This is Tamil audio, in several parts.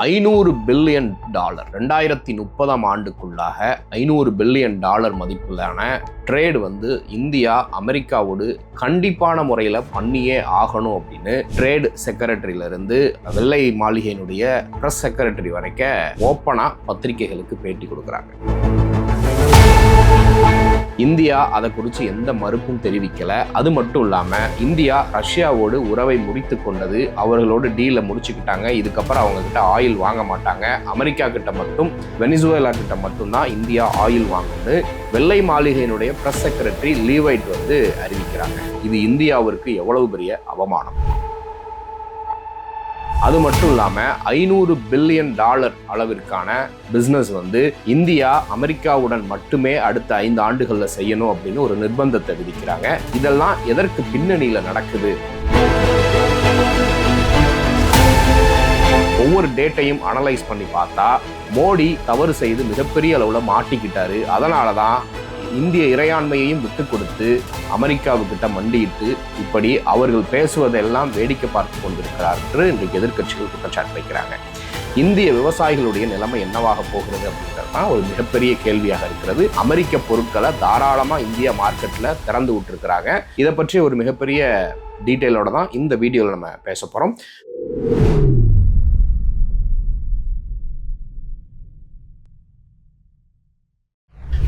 ஐநூறு பில்லியன் டாலர். ரெண்டாயிரத்தி முப்பதாம் ஆண்டுக்குள்ளாக ஐநூறு பில்லியன் டாலர் மதிப்பிலான ட்ரேடு வந்து இந்தியா அமெரிக்காவோடு கண்டிப்பான முறையில் பண்ணியே ஆகணும் அப்படின்னு ட்ரேட் செக்ரட்டரியிலிருந்து வெள்ளை மாளிகையினுடைய ப்ரெஸ் செக்ரட்டரி வரைக்க ஓப்பனாக பத்திரிகைகளுக்கு பேட்டி கொடுக்குறாங்க. இந்தியா அதை குறித்து எந்த மறுப்பும் தெரிவிக்கலை. அது மட்டும் இல்லாமல் இந்தியா ரஷ்யாவோடு உறவை முறித்து கொண்டது அவர்களோடு டீலை முடிச்சுக்கிட்டாங்க. இதுக்கப்புறம் அவங்கக்கிட்ட ஆயில் வாங்க மாட்டாங்க. அமெரிக்கா கிட்ட மட்டும் வெனிசுவேலா கிட்ட மட்டும்தான் இந்தியா ஆயில் வாங்கும்னு வெள்ளை மாளிகையினுடைய ப்ரெஸ் செக்ரட்டரி லீவைட் வந்து அறிவிக்கிறாங்க. இது இந்தியாவிற்கு எவ்வளவு பெரிய அவமானம்? அது மட்டும் இல்லாமல் ஐநூறு பில்லியன் டாலர் அளவிற்கான பிஸ்னஸ் வந்து இந்தியா அமெரிக்காவுடன் மட்டுமே அடுத்த ஐந்து ஆண்டுகளில் செய்யணும் அப்படின்னு ஒரு நிர்பந்தத்தை விதிக்கிறாங்க. இதெல்லாம் எதற்கு பின்னணியில் நடக்குது? ஒவ்வொரு டேட்டையும் அனலைஸ் பண்ணி பார்த்தா மோடி தவறு செய்து மிகப்பெரிய அளவில் மாட்டிக்கிட்டாரு. அதனால தான் இந்திய இறையாண்மையையும் விட்டு கொடுத்து அமெரிக்காவுக்கிட்ட மண்டியிட்டு இப்படி அவர்கள் பேசுவதெல்லாம் வேடிக்கை பார்த்து கொண்டிருக்கிறார் என்று இன்றைக்கு எதிர்க்கட்சிகள் குற்றச்சாட்டு வைக்கிறாங்க. இந்திய விவசாயிகளுடைய நிலைமை என்னவாக போகிறது அப்படின்றது தான் ஒரு மிகப்பெரிய கேள்வியாக இருக்கிறது. அமெரிக்க பொருட்களை தாராளமாக இந்திய மார்க்கெட்டில் திறந்து விட்டுருக்கிறாங்க. இதை பற்றி ஒரு மிகப்பெரிய டீட்டெயிலோட தான் இந்த வீடியோவில் நம்ம பேச போகிறோம்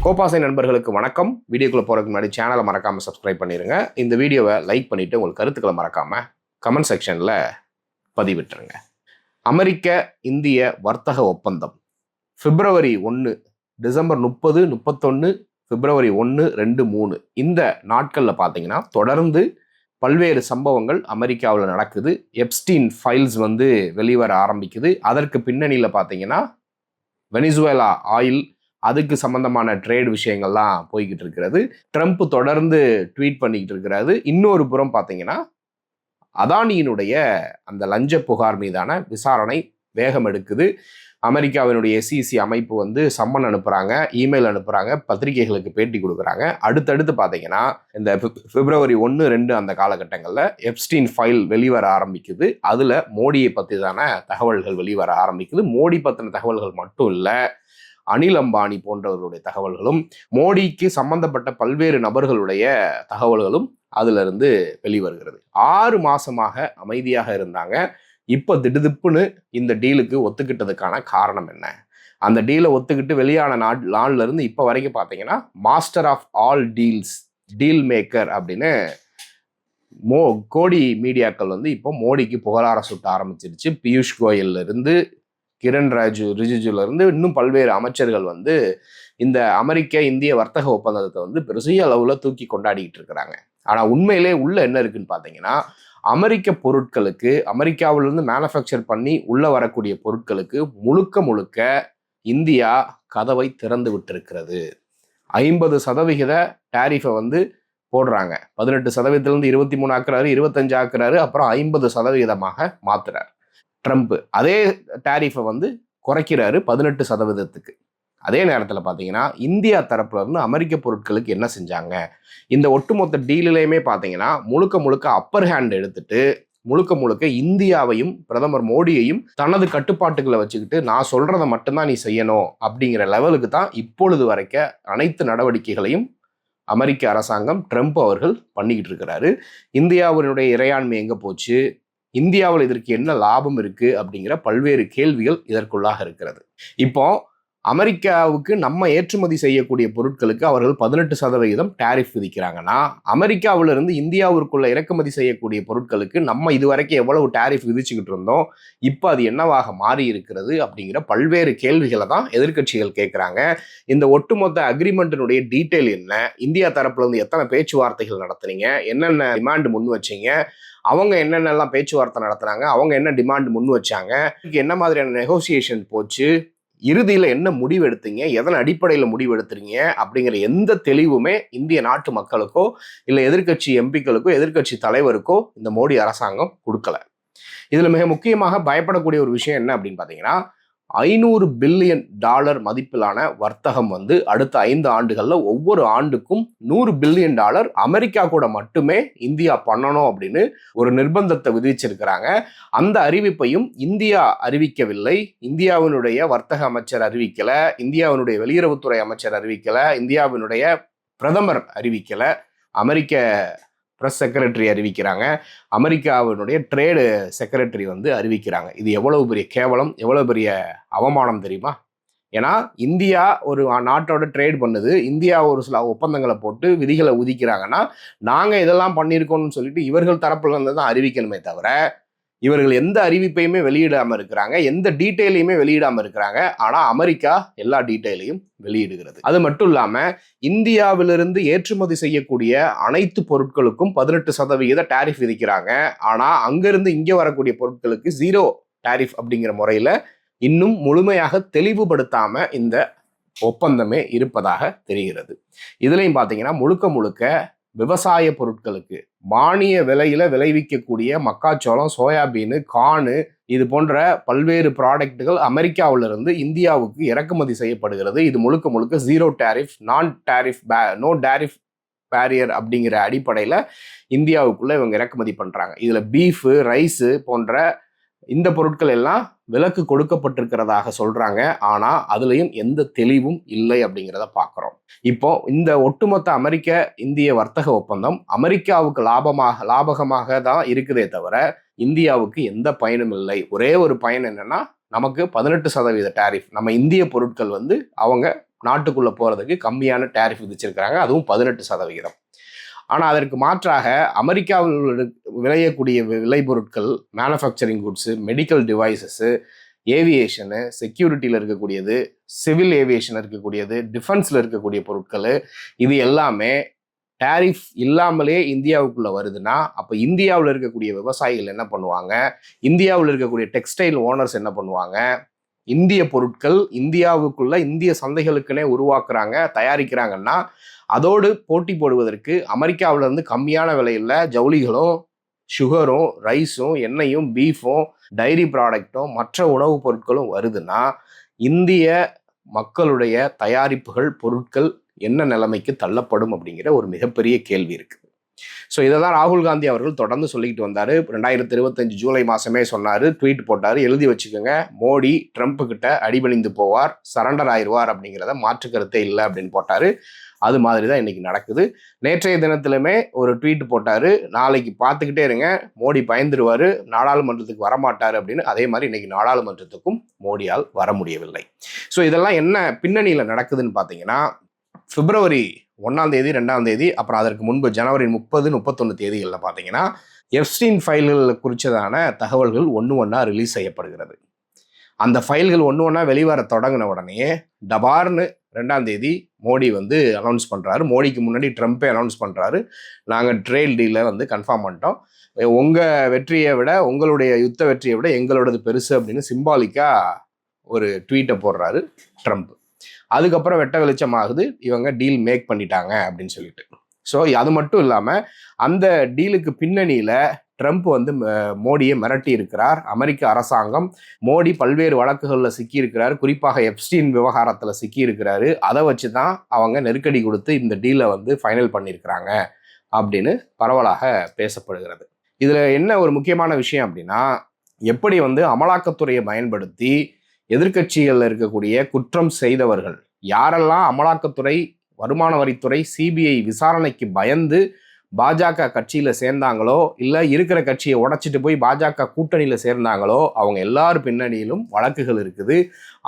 கோபாசை நண்பர்களுக்கு வணக்கம். வீடியோக்குள்ளே போகிறதுக்கு முன்னாடி சேனலை மறக்காமல் சப்ஸ்கிரைப் பண்ணிடுங்க இந்த வீடியோவை லைக் பண்ணிவிட்டு உங்கள் கருத்துக்களை மறக்காம கமெண்ட் செக்ஷனில் பதிவிட்டுருங்க. அமெரிக்க இந்திய வர்த்தக ஒப்பந்தம். பிப்ரவரி ஒன்று டிசம்பர் முப்பது முப்பத்தொன்று பிப்ரவரி ஒன்று ரெண்டு மூணு. இந்த நாட்களில் பார்த்தீங்கன்னா தொடர்ந்து பல்வேறு சம்பவங்கள் அமெரிக்காவில் நடக்குது. எப்ஸ்டீன் ஃபைல்ஸ் வந்து வெளிவர ஆரம்பிக்குது. அதற்கு பின்னணியில் பார்த்தீங்கன்னா வெனிசுவேலா ஆயில் அதுக்கு சம்பந்தமான ட்ரேட் விஷயங்கள்லாம் போய்கிட்டு இருக்கிறது ட்ரம்ப் தொடர்ந்து ட்வீட் பண்ணிக்கிட்டு இருக்கிறாரு இன்னொரு புறம் பார்த்தீங்கன்னா அதானியினுடைய அந்த லஞ்ச புகார் மீதான விசாரணை வேகம் எடுக்குது. அமெரிக்காவினுடைய எஸ்இசி அமைப்பு வந்து சம்மன் அனுப்புகிறாங்க இமெயில் அனுப்புகிறாங்க பத்திரிகைகளுக்கு பேட்டி கொடுக்குறாங்க. அடுத்தடுத்து பார்த்தீங்கன்னா இந்த பிப்ரவரி ஒன்று ரெண்டு அந்த காலகட்டங்களில் எப்ஸ்டீன் ஃபைல் வெளிவர ஆரம்பிக்குது. அதில் மோடியை பற்றி தான தகவல்கள் வெளிவர ஆரம்பிக்குது. மோடி பற்றின தகவல்கள் மட்டும் இல்லை அனில் அம்பானி போன்றவர்களுடைய தகவல்களும் மோடிக்கு சம்பந்தப்பட்ட பல்வேறு நபர்களுடைய தகவல்களும் அதிலிருந்து வெளிவருகிறது. ஆறு மாசமாக அமைதியாக இருந்தாங்க. இப்போ திடுதிப்புன்னு இந்த டீலுக்கு ஒத்துக்கிட்டதுக்கான காரணம் என்ன? அந்த டீலை ஒத்துக்கிட்டு வெளியான நாட் நாள்ல இருந்து இப்போ வரைக்கும் பார்த்தீங்கன்னா master of all deals deal maker அப்படின்னு மோ கோடி மீடியாக்கள் வந்து இப்போ மோடிக்கு புகழார சுட்ட ஆரம்பிச்சிருச்சு. பியூஷ் கோயல்ல இருந்து கிரண் ராஜு ரிஜிஜுல இருந்து இன்னும் பல்வேறு அமைச்சர்கள் வந்து இந்த அமெரிக்க இந்திய வர்த்தக ஒப்பந்தத்தை வந்து பெருசிய அளவில் தூக்கி கொண்டாடிக்கிட்டு இருக்கிறாங்க. ஆனால் உண்மையிலே உள்ள என்ன இருக்குன்னு பார்த்தீங்கன்னா அமெரிக்க பொருட்களுக்கு அமெரிக்காவிலிருந்து மேனுஃபேக்சர் பண்ணி உள்ள வரக்கூடிய பொருட்களுக்கு முழுக்க முழுக்க இந்தியா கதவை திறந்து விட்டிருக்கிறது. ஐம்பது சதவிகித டேரிஃபை வந்து போடுறாங்க. பதினெட்டு சதவீதத்திலேருந்து இருபத்தி மூணு ஆக்குறாரு இருபத்தஞ்சு ஆக்குறாரு அப்புறம் ஐம்பது சதவிகிதமாக மாத்துறாரு. ட்ரம்ப் அதே டேரிஃபை வந்து குறைக்கிறாரு பதினெட்டு சதவீதத்துக்கு. அதே நேரத்தில் பார்த்தீங்கன்னா இந்தியா தரப்புல இருந்து அமெரிக்க பொருட்களுக்கு என்ன செஞ்சாங்க? இந்த ஒட்டுமொத்த டீலிலையுமே பார்த்தீங்கன்னா முழுக்க முழுக்க அப்பர் ஹேண்ட் எடுத்துட்டு முழுக்க முழுக்க இந்தியாவையும் பிரதமர் மோடியையும் தனது கட்டுப்பாட்டுகளை வச்சுக்கிட்டு நான் சொல்றதை மட்டும்தான் நீ செய்யணும் அப்படிங்கிற லெவலுக்கு தான் இப்பொழுது வரைக்க அனைத்து நடவடிக்கைகளையும் அமெரிக்க அரசாங்கம் ட்ரம்ப் அவர்கள் பண்ணிக்கிட்டு இருக்கிறாரு. இந்தியாவினுடைய இறையாண்மை எங்கே போச்சு? இந்தியாவில் இதற்கு என்ன லாபம் இருக்கு அப்படிங்கிற பல்வேறு கேள்விகள் இதற்குள்ளாக இருக்கிறது. இப்போ அமெரிக்காவுக்கு நம்ம ஏற்றுமதி செய்யக்கூடிய பொருட்களுக்கு அவர்கள் பதினெட்டு சதவிகிதம் டேரிஃப் விதிக்கிறாங்கன்னா அமெரிக்காவிலிருந்து இந்தியாவிற்குள்ள இறக்குமதி செய்யக்கூடிய பொருட்களுக்கு நம்ம இதுவரைக்கும் எவ்வளவு டேரிஃப் விதிச்சுக்கிட்டு இருந்தோம் இப்போ அது என்னவாக மாறி இருக்கிறது அப்படிங்கிற பல்வேறு கேள்விகளை தான் எதிர்கட்சிகள் கேட்குறாங்க. இந்த ஒட்டுமொத்த அக்ரிமெண்ட்டினுடைய டீட்டெயில் என்ன? இந்தியா தரப்புலேருந்து எத்தனை பேச்சுவார்த்தைகள் நடத்துனீங்க? என்னென்ன டிமாண்ட் முன் வச்சிங்க? அவங்க என்னென்னலாம் பேச்சுவார்த்தை நடத்துனாங்க அவங்க என்ன டிமாண்ட் முன் வச்சாங்க என்ன மாதிரியான நெகோசியேஷன் போச்சு இறுதியில் என்ன முடிவு எடுத்தீங்க எதன் அடிப்படையில் முடிவு எடுத்துறீங்க அப்படிங்கிற எந்த தெளிவுமே இந்திய நாட்டு மக்களுக்கோ இல்லை எதிர்கட்சி எம்பிக்களுக்கோ எதிர்கட்சி தலைவருக்கோ இந்த மோடி அரசாங்கம் கொடுக்கல. இதில் மிக முக்கியமாக பயப்படக்கூடிய ஒரு விஷயம் என்ன அப்படின்னு பார்த்தீங்கன்னா ஐநூறு பில்லியன் டாலர் மதிப்பிலான வர்த்தகம் வந்து அடுத்த ஐந்து ஆண்டுகளில் ஒவ்வொரு ஆண்டுக்கும் நூறு பில்லியன் டாலர் அமெரிக்கா கூட மட்டுமே இந்தியா பண்ணணும் அப்படின்னு ஒரு நிர்பந்தத்தை விதிச்சிருக்கிறாங்க. அந்த அறிவிப்பையும் இந்தியா அறிவிக்கவில்லை. இந்தியாவினுடைய வர்த்தக அமைச்சர் அறிவிக்கல. இந்தியாவினுடைய வெளியுறவுத்துறை அமைச்சர் அறிவிக்கல. இந்தியாவினுடைய பிரதமர் அறிவிக்கல. அமெரிக்க ப்ரெஸ் செக்ரட்டரி அறிவிக்கிறாங்க. அமெரிக்காவினுடைய ட்ரேடு செக்ரட்டரி வந்து அறிவிக்கிறாங்க. இது எவ்வளவு பெரிய கேவலம் எவ்வளவு பெரிய அவமானம் தெரியுமா? ஏன்னா இந்தியா ஒரு நாட்டோட ட்ரேட் பண்ணுது. இந்தியா ஒரு சில ஒப்பந்தங்களை போட்டு விதிகளை உதிக்கிறாங்கன்னா நாங்கள் இதெல்லாம் பண்ணியிருக்கோம்னு சொல்லிட்டு இவர்கள் தரப்புல இருந்து தான் அறிவிக்கணுமே தவிர இவர்கள் எந்த அறிவிப்பையுமே வெளியிடாம இருக்கிறாங்க எந்த டீட்டெயிலையுமே வெளியிடாம இருக்கிறாங்க. ஆனால் அமெரிக்கா எல்லா டீட்டெயிலையும் வெளியிடுகிறது. அது மட்டும் இல்லாமல் இந்தியாவிலிருந்து ஏற்றுமதி செய்யக்கூடிய அனைத்து பொருட்களுக்கும் பதினெட்டு சதவிகித டேரிஃப் விதிக்கிறாங்க. ஆனால் அங்கிருந்து இங்கே வரக்கூடிய பொருட்களுக்கு ஜீரோ டேரிஃப் அப்படிங்கிற முறையில் இன்னும் முழுமையாக தெளிவுபடுத்தாமல் இந்த ஒப்பந்தமே இருப்பதாக தெரிகிறது. இதுலையும் பார்த்தீங்கன்னா முழுக்க முழுக்க விவசாய பொருட்களுக்கு மானிய விலையில விளைவிக்கக்கூடிய மக்காச்சோளம் சோயாபீனு கானு இது போன்ற பல்வேறு ப்ராடக்ட்டுகள் அமெரிக்காவிலிருந்து இந்தியாவுக்கு இறக்குமதி செய்யப்படுகிறது. இது முழுக்க முழுக்க zero tariff non tariff pay no tariff barrier அப்படிங்கிற அடிப்படையில் இந்தியாவுக்குள்ளே இவங்க இறக்குமதி பண்ணுறாங்க இதில் பீஃபு ரைஸு போன்ற இந்த பொருட்கள் எல்லாம் விலக்கு கொடுக்கப்பட்டிருக்கிறதாக சொல்றாங்க. ஆனா அதுலயும் எந்த தெளிவும் இல்லை அப்படிங்கிறத பார்க்குறோம் இப்போ இந்த ஒட்டுமொத்த அமெரிக்க இந்திய வர்த்தக ஒப்பந்தம் அமெரிக்காவுக்கு லாபமாக லாபகமாக தான் இருக்குதே தவிர இந்தியாவுக்கு எந்த பயனும் இல்லை. ஒரே ஒரு பயன் என்னன்னா நமக்கு பதினெட்டு சதவீத டேரிஃப் நம்ம இந்திய பொருட்கள் வந்து அவங்க நாட்டுக்குள்ள போறதுக்கு கம்மியான டேரிஃப் விதிச்சிருக்கிறாங்க. அதுவும் பதினெட்டு சதவிகிதம் ஆனால் அதற்கு மாற்றாக அமெரிக்காவில் விளையக்கூடிய விளைபொருட்கள் manufacturing goods medical devices aviation செக்யூரிட்டியில் இருக்கக்கூடியது சிவில் ஏவியேஷன் இருக்கக்கூடியது டிஃபென்ஸில் இருக்கக்கூடிய பொருட்கள் இது எல்லாமே டேரிஃப் இல்லாமலே இந்தியாவுக்குள்ளே வருதுன்னா அப்போ இந்தியாவில் இருக்கக்கூடிய விவசாயிகள் என்ன பண்ணுவாங்க? இந்தியாவில் இருக்கக்கூடிய டெக்ஸ்டைல் ஓனர்ஸ் என்ன பண்ணுவாங்க? இந்திய பொருட்கள் இந்தியாவுக்குள்ள இந்திய சந்தைகளுக்குனே உருவாக்குறாங்க தயாரிக்கிறாங்கன்னா அதோடு போட்டி போடுவதற்கு அமெரிக்காவிலேருந்து கம்மியான விலையில் ஜவுளிகளும் சுகரும் ரைஸும் எண்ணெயும் பீஃபும் டைரி ப்ராடக்ட்டும் மற்ற உணவுப் பொருட்களும் வருதுன்னா இந்திய மக்களுடைய தயாரிப்புகள் பொருட்கள் என்ன நிலைமைக்கு தள்ளப்படும் அப்படிங்கிற ஒரு மிகப்பெரிய கேள்வி இருக்குது ஸோ இதை தான் ராகுல் காந்தி அவர்கள் தொடர்ந்து சொல்லிக்கிட்டு வந்தார். ரெண்டாயிரத்தி இருபத்தஞ்சு ஜூலை மாதமே சொன்னார் ட்வீட் போட்டார் எழுதி வச்சுக்கோங்க. மோடி ட்ரம்ப்புக்கிட்ட கிட்ட அடிபணிந்து போவார் சரண்டர் ஆயிடுவார் அப்படிங்கிறத மாற்று கருத்தே இல்லை அப்படின்னு போட்டார். அது மாதிரி தான் இன்னைக்கு நடக்குது. நேற்றைய தினத்திலுமே ஒரு ட்வீட் போட்டார். நாளைக்கு பார்த்துக்கிட்டே இருங்க. மோடி பயந்துருவார். நாடாளுமன்றத்துக்கு வரமாட்டார் அப்படின்னு. அதே மாதிரி இன்றைக்கி நாடாளுமன்றத்துக்கும் மோடியால் வர முடியவில்லை. ஸோ இதெல்லாம் என்ன பின்னணியில் நடக்குதுன்னு பார்த்தீங்கன்னா பிப்ரவரி ஒன்றாம் தேதி ரெண்டாம் தேதி அப்புறம் அதற்கு முன்பு ஜனவரி முப்பது முப்பத்தொன்று தேதிகளில் பார்த்தீங்கன்னா எஃப்ஸ்டீன் ஃபைல்கள் குறித்ததான தகவல்கள் ஒன்று ஒன்றா ரிலீஸ் செய்யப்படுகிறது. அந்த ஃபைல்கள் ஒன்று ஒன்றா வெளிவர தொடங்கின உடனே டபார்னு ரெண்டாம் தேதி மோடி வந்து அனௌன்ஸ் பண்ணுறாரு மோடிக்கு முன்னாடி ட்ரம்ப்பே அனௌன்ஸ் பண்ணுறாரு நாங்கள் ட்ரேட் டீலை வந்து கன்ஃபார்ம் பண்ணிட்டோம். உங்கள் வெற்றியை விட உங்களுடைய யுத்த வெற்றியை விட எங்களோடது பெருசு அப்படின்னு சிம்பாலிக்காக ஒரு ட்வீட்டை போடுறாரு ட்ரம்ப். அதுக்கப்புறம் வெட்ட வெளிச்சமாகுது இவங்க டீல் மேக் பண்ணிட்டாங்க அப்படின்னு சொல்லிட்டு. ஸோ அது மட்டும் இல்லாமல் அந்த டீலுக்கு பின்னணியில் ட்ரம்ப் வந்து மோடியை மிரட்டி இருக்கிறார் அமெரிக்க அரசாங்கம் மோடி பல்வேறு வழக்குகளில் சிக்கியிருக்கிறார். குறிப்பாக எப்ஸ்டீன் விவகாரத்தில் சிக்கியிருக்கிறாரு. அதை வச்சு தான் அவங்க நெருக்கடி கொடுத்து இந்த டீலை வந்து ஃபைனல் பண்ணியிருக்கிறாங்க அப்படின்னு பரவலாக பேசப்படுகிறது. இதில் என்ன ஒரு முக்கியமான விஷயம் அப்படின்னா எப்படி வந்து அமலாக்கத்துறையை பயன்படுத்தி எதிர்கட்சிகளில் இருக்கக்கூடிய குற்றம் செய்தவர்கள் யாரெல்லாம் அமலாக்கத்துறை வருமான வரித்துறை சிபிஐ விசாரணைக்கு பயந்து பாஜக கட்சியில் சேர்ந்தாங்களோ இல்லை இருக்கிற கட்சியை உடச்சிட்டு போய் பாஜக கூட்டணியில் சேர்ந்தாங்களோ அவங்க எல்லார் பின்னணியிலும் வழக்குகள் இருக்குது.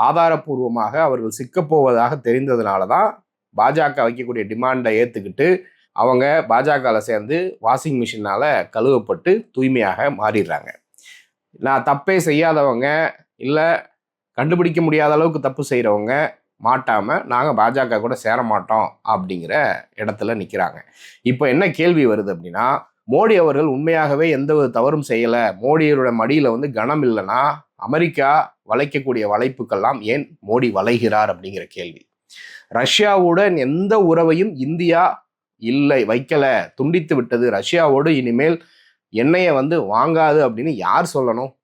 ஆதாரப்பூர்வமாக அவர்கள் சிக்கப்போவதாக தெரிந்ததுனால தான் பாஜக வைக்கக்கூடிய டிமாண்டை ஏற்றுக்கிட்டு அவங்க பாஜகவில் சேர்ந்து வாஷிங் மிஷினால் கழுவப்பட்டு தூய்மையாக மாறிடுறாங்க. நான் தப்பே செய்யாதவங்க இல்லை கண்டுபிடிக்க முடியாத அளவுக்கு தப்பு செய்கிறவங்க மாட்டாமல் நாங்கள் பாஜக கூட சேர மாட்டோம் அப்படிங்கிற இடத்துல நிற்கிறாங்க இப்போ என்ன கேள்வி வருது அப்படின்னா மோடி அவர்கள் உண்மையாகவே எந்த ஒரு தவறும் செய்யலை. மோடியோட மடியில் வந்து கனம் இல்லைன்னா அமெரிக்கா வளைக்கக்கூடிய வளைப்புக்கெல்லாம் ஏன் மோடி வளைகிறார் அப்படிங்கிற கேள்வி. ரஷ்யாவுடன் எந்த உறவையும் இந்தியா இல்லை வைக்கலை துண்டித்து விட்டது. ரஷ்யாவோடு இனிமேல் எண்ணெயை வந்து வாங்காது அப்படின்னு யார் சொல்லணும்?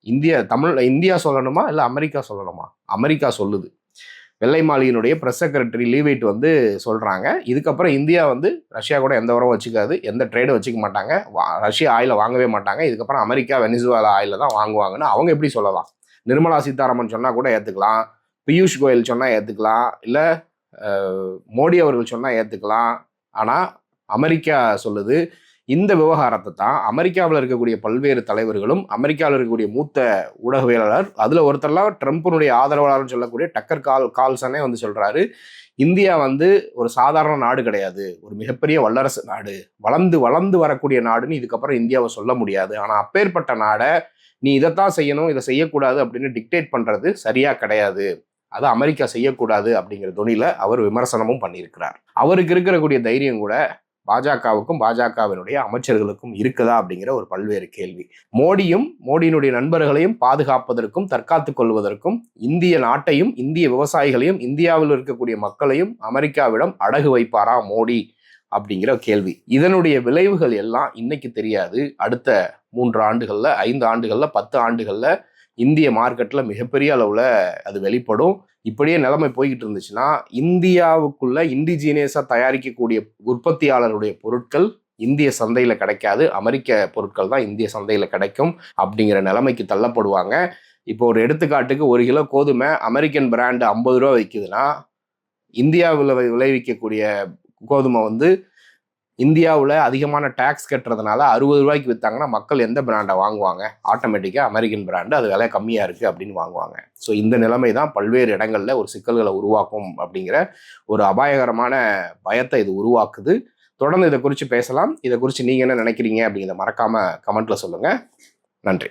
இந்தியா தமிழ் இந்தியா சொல்லணுமா? இல்லை அமெரிக்கா சொல்லணுமா? அமெரிக்கா சொல்லுது. வெள்ளை மாளிகையினுடைய ப்ரெஸ் செக்ரட்டரி லீவைட் வந்து சொல்கிறாங்க இதுக்கப்புறம் இந்தியா வந்து ரஷ்யா கூட எந்த உறவும் வச்சுக்காது எந்த ட்ரேடும் வச்சுக்க மாட்டாங்க. வா- ரஷ்யா ஆயிலை வாங்கவே மாட்டாங்க. இதுக்கப்புறம் அமெரிக்கா வெனிசுவேலா ஆயில தான் வாங்குவாங்கன்னு அவங்க எப்படி சொல்லலாம்? நிர்மலா சீதாராமன் சொன்னால் கூட ஏற்றுக்கலாம் பியூஷ் கோயல் சொன்னால் ஏற்றுக்கலாம் இல்லை மோடி அவர்கள் சொன்னால் ஏற்றுக்கலாம் ஆனால் அமெரிக்கா சொல்லுது இந்த விவகாரத்தை தான் அமெரிக்காவில் இருக்கக்கூடிய பல்வேறு தலைவர்களும் அமெரிக்காவில் இருக்கக்கூடிய மூத்த ஊடகவியலாளர் அதில் ஒருத்தர்லாம் ட்ரம்ப்பினுடைய ஆதரவாளர்னு சொல்லக்கூடிய டக்கர் கால் கால்சனே வந்து சொல்கிறாரு இந்தியா வந்து ஒரு சாதாரண நாடு கிடையாது. ஒரு மிகப்பெரிய வல்லரசு நாடு. வளர்ந்து வளர்ந்து வரக்கூடிய நாடுன்னு இதுக்கப்புறம் இந்தியாவை சொல்ல முடியாது. ஆனால் அப்பேற்பட்ட நாடை நீ இதைத்தான் செய்யணும் இதை செய்யக்கூடாது அப்படின்னு டிக்டேட் பண்ணுறது சரியாக கிடையாது. அதை அமெரிக்கா செய்யக்கூடாது அப்படிங்கிற துணியில் அவர் விமர்சனமும் பண்ணியிருக்கிறார். அவருக்கு இருக்கக்கூடிய தைரியம் கூட பாஜகவுக்கும் பாஜகவினுடைய அமைச்சர்களுக்கும் இருக்குதா அப்படிங்கிற ஒரு பல்வேறு கேள்வி. மோடியும் மோடியினுடைய நண்பர்களையும் பாதுகாப்பதற்கும் தற்காத்துக் கொள்வதற்கும் இந்திய நாட்டையும் இந்திய விவசாயிகளையும் இந்தியாவில் இருக்கக்கூடிய மக்களையும் அமெரிக்காவிடம் அடகு வைப்பாரா மோடி அப்படிங்கிற கேள்வி. இதனுடைய விளைவுகள் எல்லாம் இன்னைக்கு தெரியாது. அடுத்த மூன்று ஆண்டுகளில் ஐந்து ஆண்டுகளில் பத்து ஆண்டுகளில் இந்திய மார்க்கெட்டில் மிகப்பெரிய அளவில் அது வெளிப்படும். இப்படியே நிலைமை போய்கிட்டு இருந்துச்சுன்னா இந்தியாவுக்குள்ள இண்டிஜினியஸாக தயாரிக்கக்கூடிய உற்பத்தியாளருடைய பொருட்கள் இந்திய சந்தையில் கிடைக்காது. அமெரிக்க பொருட்கள் தான் இந்திய சந்தையில் கிடைக்கும் அப்படிங்கிற நிலைமைக்கு தள்ளப்படுவாங்க. இப்போ ஒரு எடுத்துக்காட்டுக்கு ஒரு கிலோ கோதுமை அமெரிக்கன் பிராண்டு ஐம்பது ரூபா விற்குதுன்னா இந்தியாவில் விளைவிக்கக்கூடிய கோதுமை வந்து இந்தியாவில் அதிகமான டேக்ஸ் கட்டுறதுனால அறுபது ரூபாய்க்கு விற்றாங்கன்னா மக்கள் எந்த பிராண்டை வாங்குவாங்க? ஆட்டோமேட்டிக்காக அமெரிக்கன் பிராண்டு அது விலை கம்மியாக இருக்குது அப்படின்னு வாங்குவாங்க. ஸோ இந்த நிலைமை தான் பல்வேறு இடங்களில் ஒரு சிக்கல்களை உருவாக்கும் அப்படிங்கிற ஒரு அபாயகரமான பயத்தை இது உருவாக்குது. தொடர்ந்து இதை குறித்து பேசலாம். இதை குறித்து நீங்கள் என்ன நினைக்கிறீங்க அப்படிங்கிறத மறக்காமல் கமெண்ட்டில் சொல்லுங்கள் நன்றி.